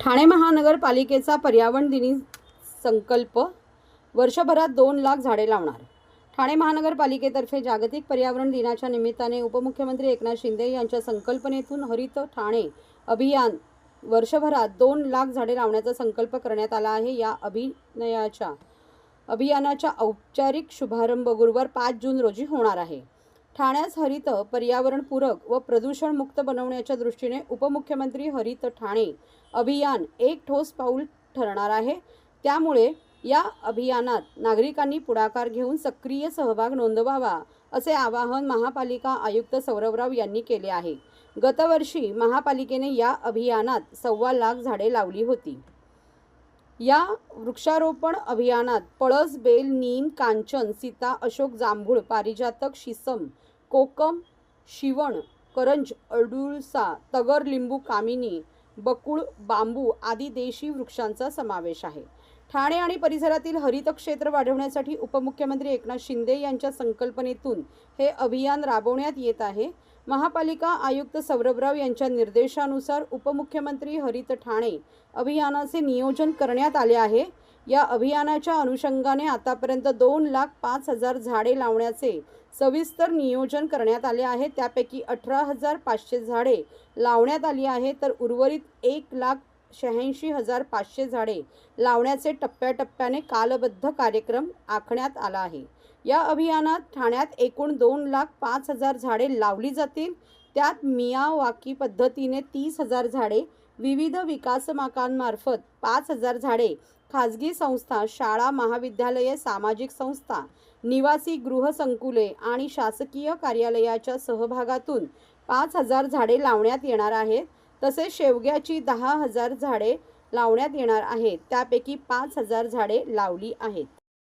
ठाणे महानगरपालिकेचा पर्यावरण दिनी संकल्प. वर्षभरात दोन लाख झाडे लावणार. ठाणे महानगरपालिकेतर्फे जागतिक पर्यावरण दिनाच्या निमित्ताने उपमुख्यमंत्री एकनाथ शिंदे यांच्या संकल्पनेतून हरित ठाणे अभियान वर्षभरात दोन लाख झाडे लावण्याचा संकल्प करण्यात आला आहे. या अभिनयाच्या अभियानाचा औपचारिक शुभारंभ गुरुवार पाच जून रोजी होणार आहे. ठाण्यास हरित पर्यावरणपूरक व प्रदूषणमुक्त बनवण्याच्या दृष्टीने उपमुख्यमंत्री हरित ठाणे अभियान एक ठोस पाऊल ठरणार आहे. त्यामुळे या अभियानात नागरिकांनी पुढाकार घेऊन सक्रिय सहभाग नोंदवावा असे आवाहन महापालिका आयुक्त सौरवराव यांनी केले आहे. गतवर्षी महापालिकेने या अभियानात सव्वा लाख झाडे लावली होती. या वृक्षारोपण अभियानात पळस बेल नीम कांचन सीता अशोक जांभूळ पारिजातक शिसम कोकम शिवण करंज अडुळसा तगर लिंबू कामिनी बकुळ बांबू आदी देशी वृक्षांचा समावेश आहे. ठाणे आणि परिसरातील हरित क्षेत्र वाढवण्यासाठी उपमुख्यमंत्री एकनाथ शिंदे यांच्या संकल्पनेतून हे अभियान राबवण्यात येत आहे. महापालिका आयुक्त सौरभराव यांच्या निर्देशानुसार उपमुख्यमंत्री हरित ठाणे अभियानाचे नियोजन करण्यात आले आहे. या अभियानाच्या अनुषंगाने आतापर्यंत दोन लाख पाच हजार झाडे लावण्याचे सविस्तर नियोजन करण्यात आले आहे. त्यापैकी अठरा हजार पाचशे झाडे लावण्यात आली आहे तर उर्वरित एक लाख शहाऐंशी हजार पाचशे झाडे लावण्याचे टप्प्याटप्प्याने कालबद्ध कार्यक्रम आखण्यात आला आहे. या अभियानात ठाण्यात एकूण दोन लाख पाच हजार झाडे लावली जातील. त्यात मियावाकी पद्धतीने तीस हजार झाडे विविध विकासमाकांमार्फत पाच हजार झाडे खाजगी संस्था शाळा महाविद्यालये सामाजिक संस्था निवासी गृहसंकुले आणि शासकीय कार्यालयाच्या सहभागातून पाच हजार झाडे लावण्यात येणार आहेत. तसेच शेवग्याची दहा हजार झाडे लावण्यात येणार आहेत. त्यापैकी पाच हजार झाडे लावली आहेत.